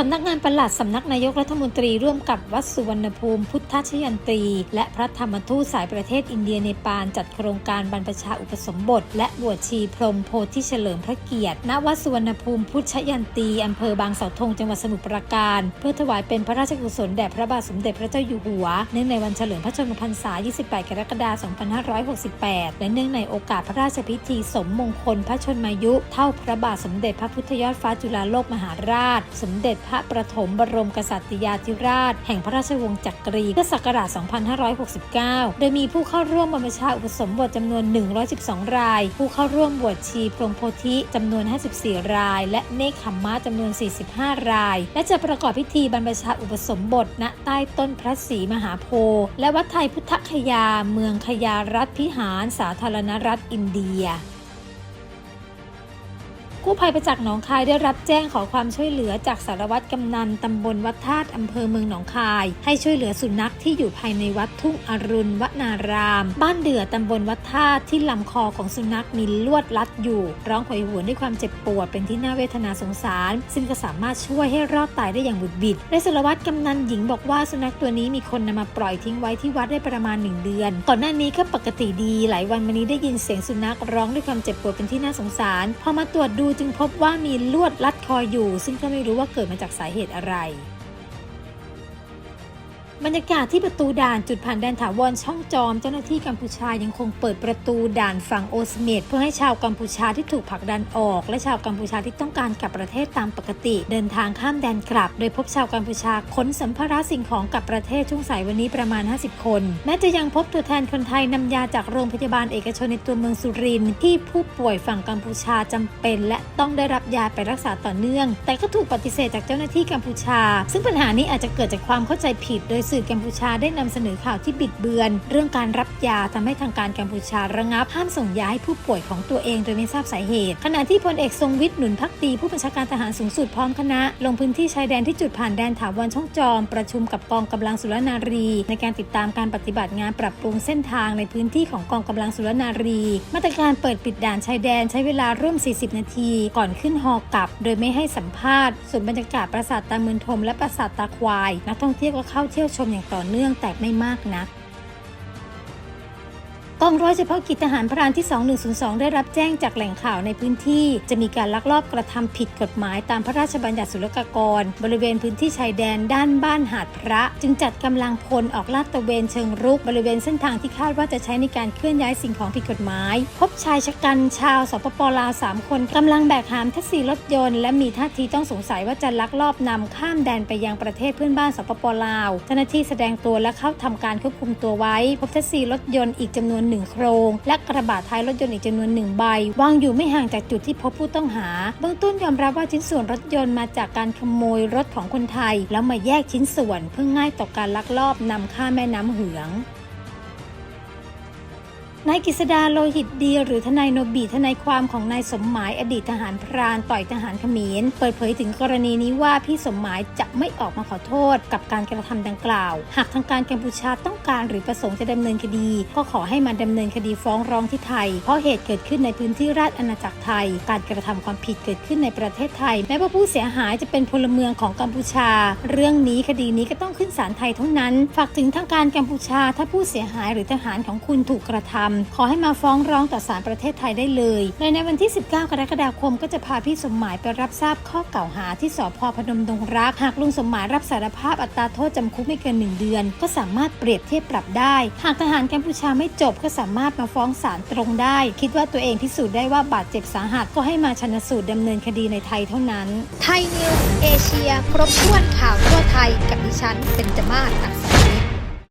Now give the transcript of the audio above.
สำนักงานปลัดสำนักนายกรัฐมนตรีร่วมกับวัดสุวรรณภูมิพุทธชยันตรี และพระธรรมทูตสายประเทศอินเดียเนปาลจัดโครงการบรรพชาอุปสมบท และบวชชีพรมโพธิเฉลิมพระเกียรติณวัดสุวรรณภูมิพุทธชยันตีอำเภอบางเสาธงจังหวัดสมุทรปราการ เพื่อถวายเป็นพระราชกุศลแด่พระบาทสมเด็จพระเจ้าอยู่หัวเนื่องในวันเฉลิมพระชนมพรรษา 28 กรกฎาคม 2568 และเนื่องในโอกาสพระราชพิธีสมมงคลพระชนมายุ เท่าพระบาทสมเด็จพระพุทธยอดฟ้าจุฬาโลกมหาราช สมเด็จพระประถมบรมกษัตริยาธิราช แห่งพระราชวงศ์จักรีพุทธศักราช 2569 โดยมีผู้เข้าร่วมบรรพชาอุปสมบทจำนวน 112 ราย ผู้เข้าร่วมบวชชีพรมโพธิจำนวน 54 ราย และเนคขมมะจำนวน 45 ราย และจะประกอบพิธีบรรพชาอุปสมบทณใต้ต้นพระศรีมหาโพธิ์และวัดไทยพุทธคยา เมืองคยารัฐพิหาร สาธารณรัฐอินเดีย กู้ภัยประจักษ์หนองคายได้รับแจ้งขอความช่วยเหลือจากสารวัตรกำนันตำบลวัดธาตุอำเภอเมืองหนองคาย ให้ช่วยเหลือสุนัขที่อยู่ภายในวัดทุ่งอรุณวนาราม บ้านเดือตำบลวัดธาตุที่ลำคอของสุนัขมีลวดลัดอยู่ ร้องโหยหวนด้วยความเจ็บปวดเป็นที่น่าเวทนาสงสาร ซึ่งก็สามารถช่วยให้รอดตายได้อย่างบุดบิดและสารวัตรกำนันหญิงบอกว่าสุนัขตัวนี้มีคนนำมาปล่อยทิ้งไว้ที่วัดได้ประมาณหนึ่งเดือน ก่อนหน้านี้ก็ปกติดี หลายวันมานี้ได้ยินเสียงสุนัขร้องด้วยความเจ็บปวดเป็นที่น่าสงสารพอมาตรวจดูจึงพบว่ามีลวดลัดคออยู่ ซึ่งก็ไม่รู้ว่าเกิดมาจากสาเหตุอะไร บรรยากาศที่ประตูด่านจุดผ่านแดนถาวรช่องจอม เจ้าหน้าที่กัมพูชายังคงเปิดประตูด่านฝั่งโอสเมดเพื่อให้ชาวกัมพูชาที่ถูกผลักดันออก และชาวกัมพูชาที่ต้องการกลับประเทศตามปกติ เดินทางข้ามแดนกลับ โดยพบชาวกัมพูชาขนสัมภาระสิ่งของกลับประเทศช่วงสายวันนี้ประมาณ 50 คน แม้จะยังพบตัวแทนคนไทยนำยาจากโรงพยาบาลเอกชนในตัวเมืองสุรินทร์ที่ผู้ป่วยฝั่งกัมพูชาจำเป็น และต้องได้รับยาไปรักษาต่อเนื่อง แต่ก็ถูกปฏิเสธจากเจ้าหน้าที่กัมพูชา ซึ่งปัญหานี้อาจจะเกิดจากความเข้าใจผิดโดยสื่อกัมพูชาได้นำเสนอข่าวที่บิดเบือน เรื่องการรับยาทำให้ทางการกัมพูชาระงับห้ามส่งยาให้ผู้ป่วยของตัวเองโดยไม่ทราบสาเหตุ ขณะที่พลเอกทรงวิทย์หนุนพักดีผู้บัญชาการทหารสูงสุดพร้อมคณะ ลงพื้นที่ชายแดนที่จุดผ่านแดนถาวรช่องจอม ประชุมกับกองกำลังสุรนารี ในการติดตามการปฏิบัติงานปรับปรุงเส้นทางในพื้นที่ของกองกำลังสุรนารี มาตรการเปิดปิดด่านชายแดนใช้เวลาร่วม 40 นาที ก่อนขึ้นฮอกลับ โดยไม่ให้สัมภาษณ์ส่วนบรรยากาศปราสาทตาเมืองทมและปราสาทตาควาย นักท่องเที่ยวก็เข้าเที่ยวชมอย่างต่อเนื่องแต่ไม่มากนัก กองร้อยเฉพาะกิจทหารพรานที่ 2102 ได้รับแจ้งจากแหล่งข่าวในพื้นที่ จะมีการลักลอบกระทำผิดกฎหมายตามพระราชบัญญัติศุลกากร บริเวณพื้นที่ชายแดนด้านบ้านหาดพระ จึงจัดกำลังพลออกลาดตระเวนเชิงรุกบริเวณเส้นทางที่คาดว่าจะใช้ในการเคลื่อนย้ายสิ่งของผิดกฎหมาย พบชายชะกันชาวสปปลาว 3 คนกำลังแบกหามแท็กซี่รถยนต์และมีท่าทีต้องสงสัยว่าจะลักลอบนำข้ามแดนไปยังประเทศเพื่อนบ้านสปปลาวเจ้าหน้าที่แสดงตัวและเข้าทำการควบคุมตัวไว้ พบแท็กซี่รถยนต์อีกจำนวนหนึ่งโครง และกระบะท้ายรถยนต์อีกจำนวนหนึ่งใบ วางอยู่ไม่ห่างจากจุดที่พบผู้ต้องหา เบื้องต้นยอมรับว่าชิ้นส่วนรถยนต์มาจากการขโมยรถของคนไทย แล้วมาแยกชิ้นส่วนเพื่อง่ายต่อการลักลอบนำข้ามแม่น้ำเหือง นายกฤษดาโลหิตดี หรือทนายโนบีทนายความของนายสมหมายอดีตทหารพรานต่อยทหารเขมรเปิดเผยถึงกรณีนี้ว่าพี่สมหมายจะไม่ออกมาขอโทษกับการกระทำดังกล่าว หากทางการกัมพูชาต้องการหรือประสงค์จะดำเนินคดี ก็ขอให้มาดำเนินคดีฟ้องร้องที่ไทย เพราะเหตุเกิดขึ้นในพื้นที่ราชอาณาจักรไทย การกระทำความผิดเกิดขึ้นในประเทศไทย แม้ว่าผู้เสียหายจะเป็นพลเมืองของกัมพูชา เรื่องนี้คดีนี้ก็ต้องขึ้นศาลไทยเท่านั้น ฝากถึงทางการกัมพูชา ถ้าผู้เสียหายหรือทหารของคุณถูกกระทำขอให้มาฟ้องร้องต่อศาลประเทศไทยได้เลยโดยในวันที่ 19 กรกฎาคมก็จะพาพี่สมหมายไปรับทราบข้อกล่าวหาที่สพพนมดงรัก หากลุงสมหมายรับสารภาพอัตราโทษจำคุกไม่เกิน 1 เดือน ก็สามารถเปรียบเทียบปรับได้ หากทหารกัมพูชาไม่จบก็สามารถมาฟ้องศาลตรงได้ คิดว่าตัวเองพิสูจน์ได้ว่าบาดเจ็บสาหัสก็ให้มาชนสูตรดำเนินคดีในไทยเท่านั้น ไทยนิวส์เอเชีย ครบถ้วนข่าวทั่วไทยกับดิฉันเบนจมาศอักษรวิทย์